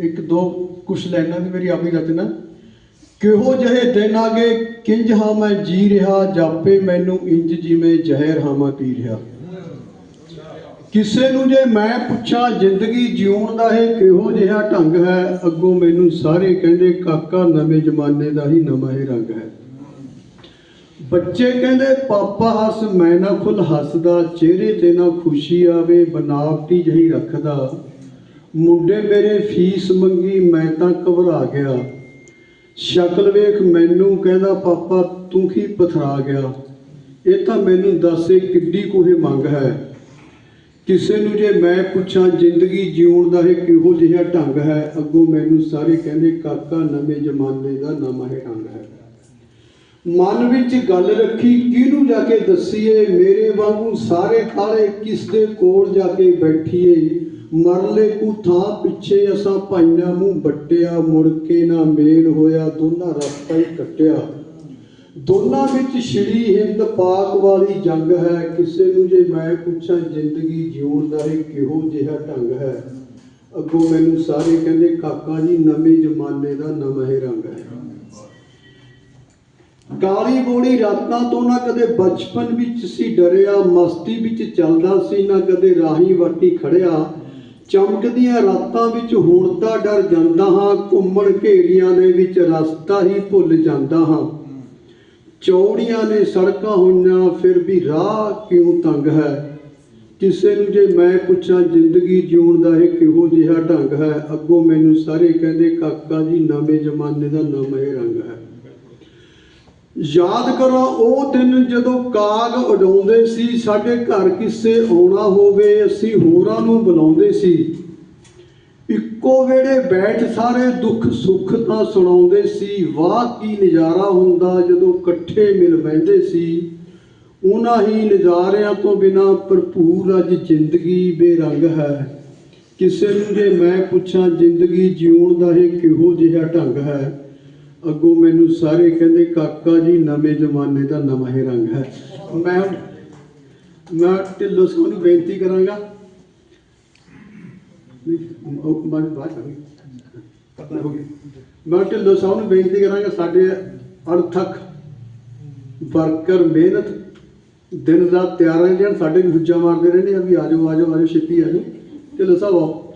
ਇੱਕ ਦੋ ਕੁਛ ਲੈਣਾ ਦੀ ਮੇਰੀ ਆਪਣੀ ਰਚਨਾ ਕਿਹੋ ਜਿਹੇ ਦਿਨ ਆਗੇ ਕਿੰਜ ਹਾਂ ਮੈਂ ਜੀ ਰਿਹਾ, ਜਾਪੇ ਮੈਨੂੰ ਇੰਜ ਜਿਵੇਂ ਜ਼ਹਿਰ ਹਾਂ ਮੈਂ ਪੀ ਰਿਹਾ। ਕਿਸੇ ਨੂੰ ਜੇ ਮੈਂ ਪੁੱਛਾਂ, ਜ਼ਿੰਦਗੀ ਜਿਉਣ ਦਾ ਇਹ ਕਿਹੋ ਜਿਹਾ ਢੰਗ ਹੈ? ਅੱਗੋਂ ਮੈਨੂੰ ਸਾਰੇ ਕਹਿੰਦੇ, ਕਾਕਾ ਨਵੇਂ ਜ਼ਮਾਨੇ ਦਾ ਹੀ ਨਵਾਂ ਹੀ ਰੰਗ ਹੈ। ਬੱਚੇ ਕਹਿੰਦੇ, ਪਾਪਾ ਹੱਸ, ਮੈਂ ਨਾ ਖੁੱਲ ਹੱਸਦਾ, ਚਿਹਰੇ ਤੇ ਨਾ ਖੁਸ਼ੀ ਆਵੇ, ਬਨਾਵਟੀ ਜਹੀ ਰੱਖਦਾ। ਮੁੰਡੇ ਮੇਰੇ ਫੀਸ ਮੰਗੀ, ਮੈਂ ਤਾਂ ਘਬਰਾ ਗਿਆ। ਸ਼ਕਲ ਵੇਖ ਮੈਨੂੰ ਕਹਿੰਦਾ, ਪਾਪਾ, ਤੂੰ ਕੀ ਪਥਰਾ ਗਿਆ? ਇਹ ਤਾਂ ਮੈਨੂੰ ਦੱਸੇ ਕਿੱਡੀ ਕੋਹੇ ਮੰਗ ਹੈ। ਕਿਸੇ ਨੂੰ ਜੇ ਮੈਂ ਪੁੱਛਾਂ, ਜ਼ਿੰਦਗੀ ਜਿਉਣ ਦਾ ਇਹ ਕਿਹੋ ਜਿਹਾ ਢੰਗ ਹੈ? ਅੱਗੋਂ ਮੈਨੂੰ ਸਾਰੇ ਕਹਿੰਦੇ, ਕਾਕਾ, ਨਵੇਂ ਜ਼ਮਾਨੇ ਦਾ ਨਵਾਂ ਹੀ ਢੰਗ ਹੈ। ਮਨ ਵਿੱਚ ਗੱਲ ਰੱਖੀ, ਕਿਹਨੂੰ ਜਾ ਕੇ ਦੱਸੀਏ? ਮੇਰੇ ਵਾਂਗੂ ਸਾਰੇ ਖਾਲੇ ਕਿਸ ਦੇ ਕੋਲ ਜਾ ਕੇ ਬੈਠੀਏ? ਮਰਲੇ ਕੂ ਥਾਂ ਪਿੱਛੇ ਅਸਾਂ ਭਾਈਆਂ ਮੂੰਹ ਵੱਟਿਆ, ਮੁੜ ਕੇ ਨਾ ਮੇਲ ਹੋਇਆ, ਦੋਨਾਂ ਰਸਤਾ ਹੀ ਕੱਟਿਆ। ਦੋਨਾਂ ਵਿੱਚ ਸ਼੍ਰੀ ਹਿੰਦ ਪਾਕ ਵਾਲੀ ਜੰਗ ਹੈ, ਕਿਸੇ ਨੂੰ ਜੇ ਮੈਂ ਪੁੱਛਾਂ, ਜ਼ਿੰਦਗੀ ਜਿਉਣ ਦਾ ਇਹ ਕਿਹੋ ਜਿਹਾ ਢੰਗ ਹੈ? ਅੱਗੋਂ ਮੈਨੂੰ ਸਾਰੇ ਕਹਿੰਦੇ, ਕਾਕਾ ਜੀ, ਨਵੇਂ ਜ਼ਮਾਨੇ ਦਾ ਨਵਾਂ ਹੀ ਰੰਗ ਹੈ। ਕਾਲੀ ਬੋਲੀ ਰਾਤਾਂ ਤੋਂ ਨਾ ਕਦੇ ਬਚਪਨ ਵਿੱਚ ਸੀ ਡਰਿਆ, ਮਸਤੀ ਵਿੱਚ ਚੱਲਦਾ ਸੀ, ਨਾ ਕਦੇ ਰਾਹੀ ਵਾਟੀ ਖੜਿਆ। ਚਮਕਦੀਆਂ ਰਾਤਾਂ ਵਿੱਚ ਹੁਣ ਤਾਂ ਡਰ ਜਾਂਦਾ ਹਾਂ, ਘੁੰਮਣ ਘੇਰੀਆਂ ਦੇ ਵਿੱਚ ਰਸਤਾ ਹੀ ਭੁੱਲ ਜਾਂਦਾ ਹਾਂ। ਚੌੜੀਆਂ ਨੇ ਸੜਕਾਂ ਹੋਈਆਂ, ਫਿਰ ਵੀ ਰਾਹ ਕਿਉਂ ਤੰਗ ਹੈ? ਕਿਸੇ ਨੂੰ ਜੇ ਮੈਂ ਪੁੱਛਾਂ, ਜ਼ਿੰਦਗੀ ਜਿਉਣ ਦਾ ਇਹ ਕਿਹੋ ਜਿਹਾ ਢੰਗ ਹੈ? ਅੱਗੋਂ ਮੈਨੂੰ ਸਾਰੇ ਕਹਿੰਦੇ, ਕਾਕਾ ਜੀ, ਨਵੇਂ ਜ਼ਮਾਨੇ ਦਾ ਨਵਾਂ ਹੀ ਰੰਗ ਹੈ। ਯਾਦ ਕਰੋ ਉਹ ਦਿਨ ਜਦੋਂ ਕਾਗ ਉਡਾਉਂਦੇ ਸੀ, ਸਾਡੇ ਘਰ ਕਿਸੇ ਆਉਣਾ ਹੋਵੇ, ਅਸੀਂ ਹੋਰਾਂ ਨੂੰ ਬੁਲਾਉਂਦੇ ਸੀ। ਇੱਕੋ ਵੇੜੇ ਬੈਠ ਸਾਰੇ ਦੁੱਖ ਸੁੱਖ ਤਾਂ ਸੁਣਾਉਂਦੇ ਸੀ। ਵਾਹ, ਕੀ ਨਜ਼ਾਰਾ ਹੁੰਦਾ ਜਦੋਂ ਇਕੱਠੇ ਮਿਲ ਬੈਠਦੇ ਸੀ। ਉਹਨਾਂ ਹੀ ਨਜ਼ਾਰਿਆਂ ਤੋਂ ਬਿਨਾ ਭਰਪੂਰ ਅੱਜ ਜ਼ਿੰਦਗੀ ਬੇਰੰਗ ਹੈ। ਕਿਸੇ ਨੂੰ ਜੇ ਮੈਂ ਪੁੱਛਾਂ, ਜ਼ਿੰਦਗੀ ਜਿਉਣ ਦਾ ਇਹ ਕਿਹੋ ਜਿਹਾ ਢੰਗ ਹੈ? ਅੱਗੋਂ ਮੈਨੂੰ ਸਾਰੇ ਕਹਿੰਦੇ, ਕਾਕਾ ਜੀ, ਨਵੇਂ ਜ਼ਮਾਨੇ ਦਾ ਨਵਾਂ ਹੀ ਰੰਗ ਹੈ। ਮੈਂ ਮੈਂ ਢਿੱਲੋਂ ਸਿੰਘ ਨੂੰ ਬੇਨਤੀ ਕਰਾਂਗਾ। ਮੈਂ ਬਾਅਦ ਕਰਾਂਗਾ। ਮੈਂ ਢਿੱਲੋਂ ਸਾਹਿਬ ਨੂੰ ਬੇਨਤੀ ਕਰਾਂਗਾ, ਸਾਡੇ ਅਰਥਕ ਵਰਕਰ ਮਿਹਨਤ ਦਿਨ ਰਾਤ ਤਿਆਰ ਰਹਿੰਦੇ ਹਨ, ਸਾਡੇ ਨੂੰ ਹੁੱਜਾ ਮਾਰਦੇ ਰਹਿੰਦੇ ਆ ਵੀ ਆਜੋ ਆਜੋ ਆਜੋ ਛੇਤੀ ਆਜੋ ਢਿੱਲੋਂ ਸਾਹਿਬ ਆਓ।